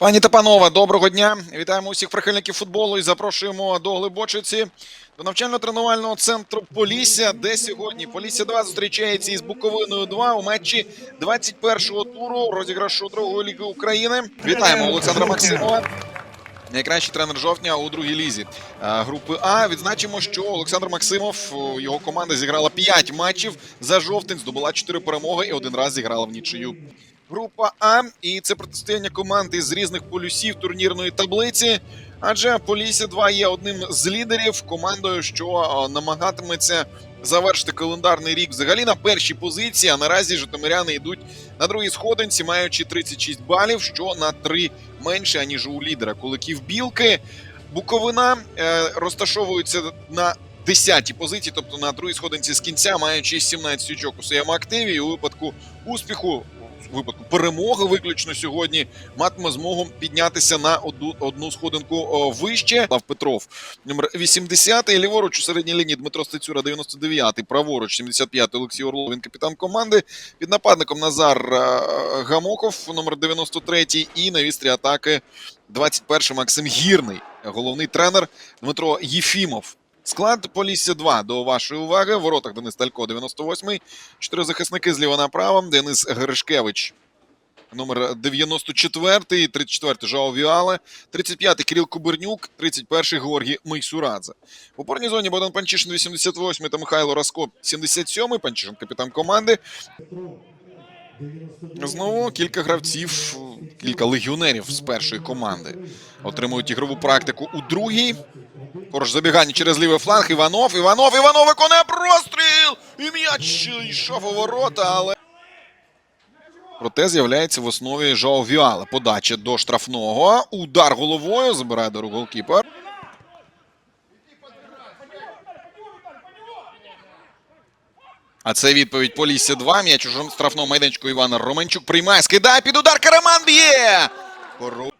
Пані та панове, доброго дня! Вітаємо усіх прихильників футболу і запрошуємо до Глибочиці до навчально-тренувального центру Полісся, де сьогодні Полісся 2 зустрічається із Буковиною 2 у матчі 21-го туру розіграшу другої ліги України. Вітаємо Олександра Максимова. Найкращий тренер жовтня у другій лізі е, групи А. Відзначимо, що Олександр Максимов, його команда зіграла 5 матчів за жовтень, здобула 4 перемоги і один раз зіграла в нічию. Група А, і це протистояння команди з різних полюсів турнірної таблиці. Адже Полісся 2 є одним з лідерів командою, що намагатиметься завершити календарний рік взагалі на першій позиції. А наразі житомиряни йдуть на другій сходинці, маючи 36 балів, що на 3 менше аніж у лідера. Куликів білки. Буковина е, розташовується на 10-й позиції, тобто на другій сходинці з кінця, маючи 17 очок у своєму активі. І у випадку успіху, випадку перемоги, виключно сьогодні, матиме змогу піднятися на одну, одну сходинку вище. Лав Петров, номер 80 ліворуч у середній лінії Дмитро Стецюра, 99-й, праворуч, 75-й Олексій Орлов, він капітан команди. Під нападником Назар е, Гамоков, номер 93-й, і на вістрі атаки 21-й Максим Гірний, головний тренер Дмитро Єфімов. Склад Полісся 2 до вашої уваги. В воротах Денис Талько, 98-й. Чотири захисники зліва направо. Денис Гришкевич, номер 94-й, 34-й Жао Віале, 35-й Кирил Кубернюк, 31-й Георгій Мейсурадзе. В опорній зоні Богдан Панчишин, 88-й та Михайло Раско, 77-й. Панчишин капітан команди. Знову кілька гравців, кілька легіонерів з першої команди отримують ігрову практику у другій. Поруч забігання через лівий фланг. Іванов. Іванов. Іванов виконує простріл! І м'яч йшов у ворота, але. Проте з'являється в основі Жао Віала. Подача до штрафного. Удар головою. Забирає до рук голкіпер. А це відповідь Полісся 2. М'яч у штрафному майданчику Івана Романчук приймає. Скидає під удар. Караман б'є! Хоро-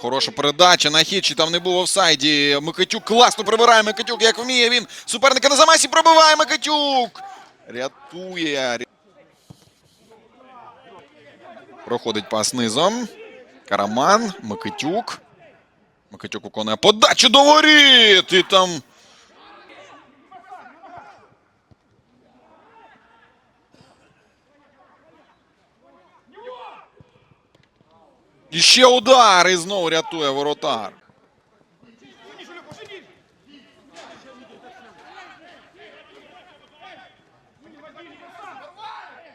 Хороша передача на хід, чи там не був офсайді. Микитюк класно прибирає Микитюк, як вміє він. Суперника на замасі пробиває Микитюк. Рятує. Проходить пас низом. Караман, Микитюк. Микитюк виконує подачу до воріт. І там. І ще удар. І знову рятує воротар.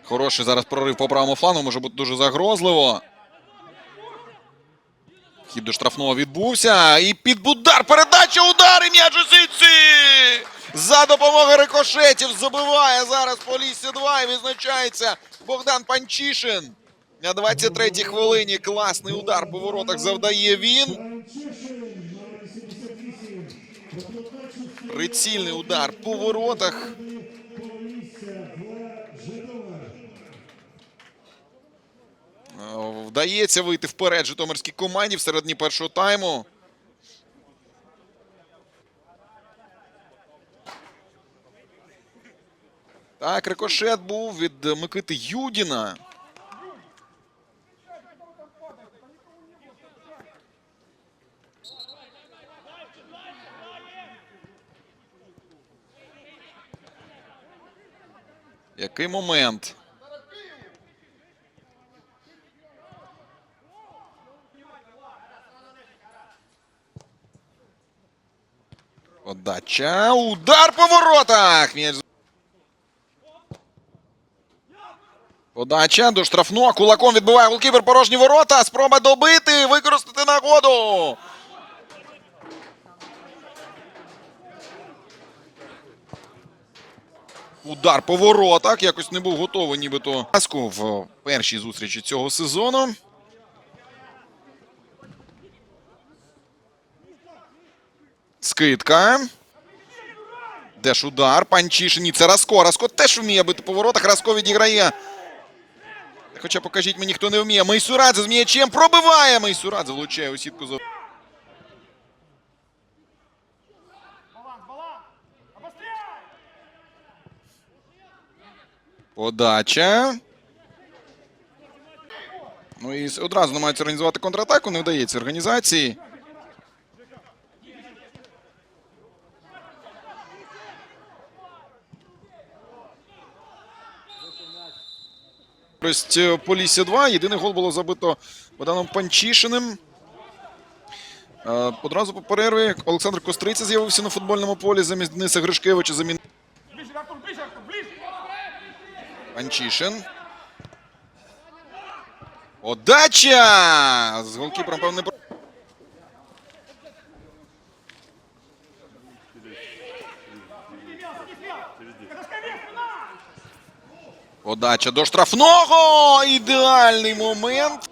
Хороший зараз прорив по правому флангу, може бути дуже загрозливо. Хід до штрафного відбувся. І під удар. Передача удар і м'яч у! За допомогою рикошетів забиває зараз Полісся 2 і відзначається Богдан Панчишин. На 23-й хвилині класний удар по воротах завдає він. Прицільний удар по воротах. Вдається вийти вперед Житомирській команді в середині першого тайму. Так, рикошет був від Микити Юдіна. Який момент? Подача. Удар по воротах. М'яч. Подача до штрафного. Кулаком відбиває голкіпер порожні ворота. Спроба добити. Використати нагоду. Удар по воротах. Якось не був готовий, нібито в першій зустрічі цього сезону. Скидка. Де ж удар. Панчішин. Ні, Це Раско. Раско теж вміє бити по воротах. Раско відіграє. Хоча покажіть мені, хто не вміє. Майсурадзе з м'ячем пробиває. Майсурадзе влучає у сітку за. Подача. Ну і одразу намагаються організувати контратаку. Не вдається організації. Користь е, Полісся 2. Єдиний гол було забито Богданом Панчишиним. Е, Одразу по перерві Олександр Костриця з'явився на футбольному полі замість Дениса Гришкевича. Замін... Панчишин. Подача! З голкіпером, певне, Подача до штрафного. Ідеальний момент.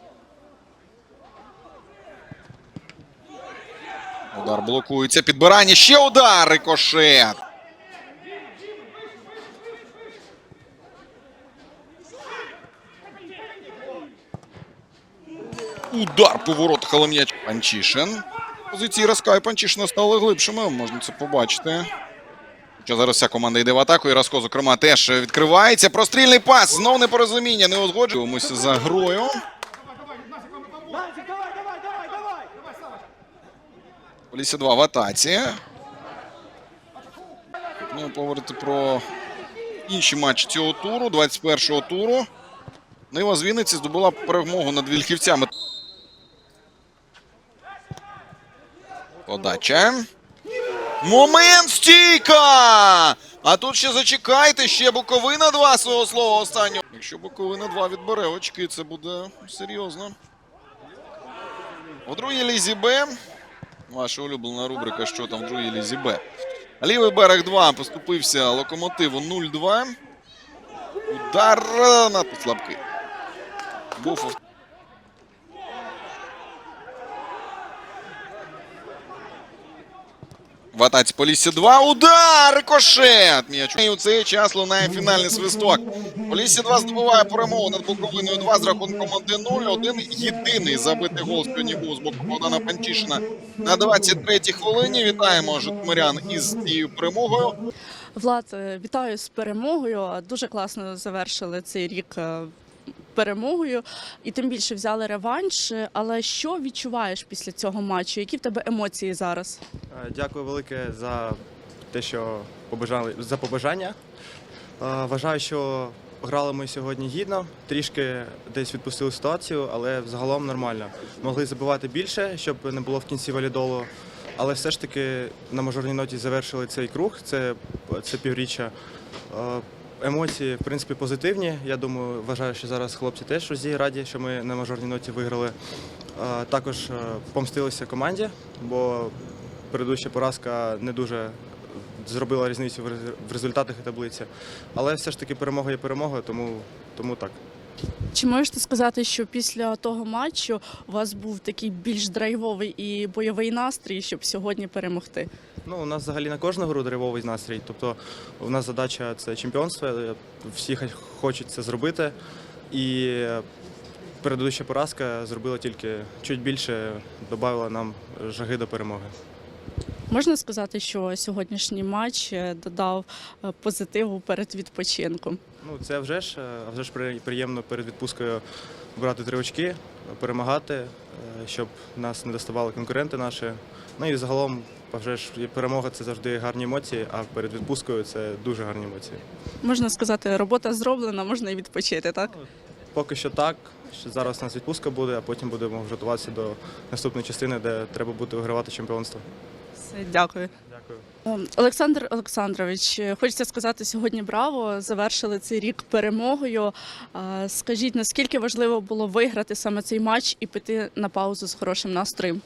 Удар блокується. Підбирання. Ще удар. Рикошет. Удар по воротах Холом'яч. Панчишин. Позиції Раска і Панчишина стали глибшими. Можна це побачити. Що зараз вся команда йде в атаку, і Раско, зокрема, теж відкривається. Прострільний пас. Знов непорозуміння. Не узгоджуємося за грою. Полісся 2 в атаці. Ну, поговорити про інші матчі цього туру, 21-го туру. Нива з Вінниці здобула перемогу над Вільхівцями. Подача. Момент стійка! А тут ще зачекайте, ще Буковина 2 свого слова останнього. Якщо Буковина 2 відбере очки, це буде серйозно. У другій лізі Б Ваша улюблена рубрика, що там в другій лізі Б. Лівий берег 2 поступився локомотиву 0-2. Удар надто слабкий. Буфов. В атаці Полісся 2. Удар! Рикошет! М'яч. І у цей час лунає фінальний свисток. Полісся 2 здобуває перемогу над Буковиною 2 з рахунком 1-0. Один єдиний забитий гол сьогодні був з боку Богдана Панчишина на 23-й хвилині. Вітаємо житомирян із цією перемогою. Влад, е, вітаю з перемогою. Дуже класно завершили цей рік е, перемогою, і тим більше взяли реванш. Е, Але що відчуваєш після цього матчу? Які в тебе емоції зараз? Е, Дякую велике за те, що побажали за побажання. Е, Вважаю, що грали ми сьогодні гідно, трішки десь відпустили ситуацію, але взагалом нормально. Могли забивати більше, щоб не було в кінці валідолу. Але все ж таки на мажорній ноті завершили цей круг, це, це півріччя. Емоції, в принципі, позитивні. Я думаю, вважаю, що зараз хлопці теж усі раді, що ми на мажорній ноті виграли. Також е, помстилися команді, бо Передуща поразка не дуже зробила різницю в результатах і таблиці. Але все ж таки перемога є перемога, тому, тому так. Чи можеш ти сказати, що після того матчу у вас був такий більш драйвовий і бойовий настрій, щоб сьогодні перемогти? Ну, у нас взагалі на кожну гру деревовий настрій. Тобто у нас задача це чемпіонство. е, Всі хочуть це зробити. І передуща поразка зробила тільки чуть більше, додала нам жаги до перемоги. Можна сказати, що сьогоднішній матч е, додав е, позитиву перед відпочинком? Ну, це вже ж, а вже ж приємно перед відпускою брати три очки, перемагати, щоб нас не доставали конкуренти наші. Ну і загалом, а вже ж перемога це завжди гарні емоції, а перед відпускою це дуже гарні емоції. Можна сказати, робота зроблена, можна і відпочити, так? Поки що так. що Зараз у нас відпустка буде, а потім будемо вже готуватися до наступної частини, де треба буде вигравати чемпіонство. Все, дякую. Дякую. Ем, Олександр Олександрович, е, хочеться сказати сьогодні браво. Завершили цей рік перемогою. А, Скажіть, наскільки важливо було виграти саме цей матч і піти на паузу з хорошим настроєм?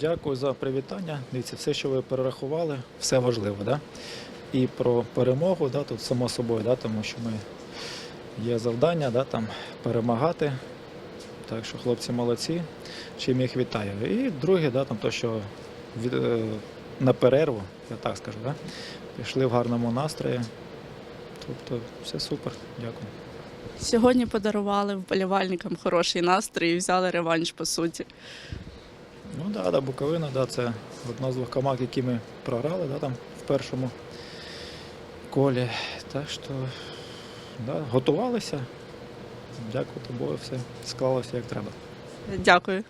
Дякую за привітання. Дивіться, все, що ви перерахували, все важливо. Да? І про перемогу, да, тут само собою, да, тому що ми є завдання да, там, перемагати. Так що хлопці молодці, чим їх вітаю. І друге, да, там, то, що від, е, на перерву, я так скажу, да, пішли в гарному настрої. Тобто все супер, дякую. Сьогодні подарували вболівальникам хороший настрій і взяли реванш по суті. Ну да, да, Буковина, да, це одна з двох команд, які ми програли да, там, в першому колі. Так що Да, готувалися. Дякувати тобою, все склалося як треба. Дякую.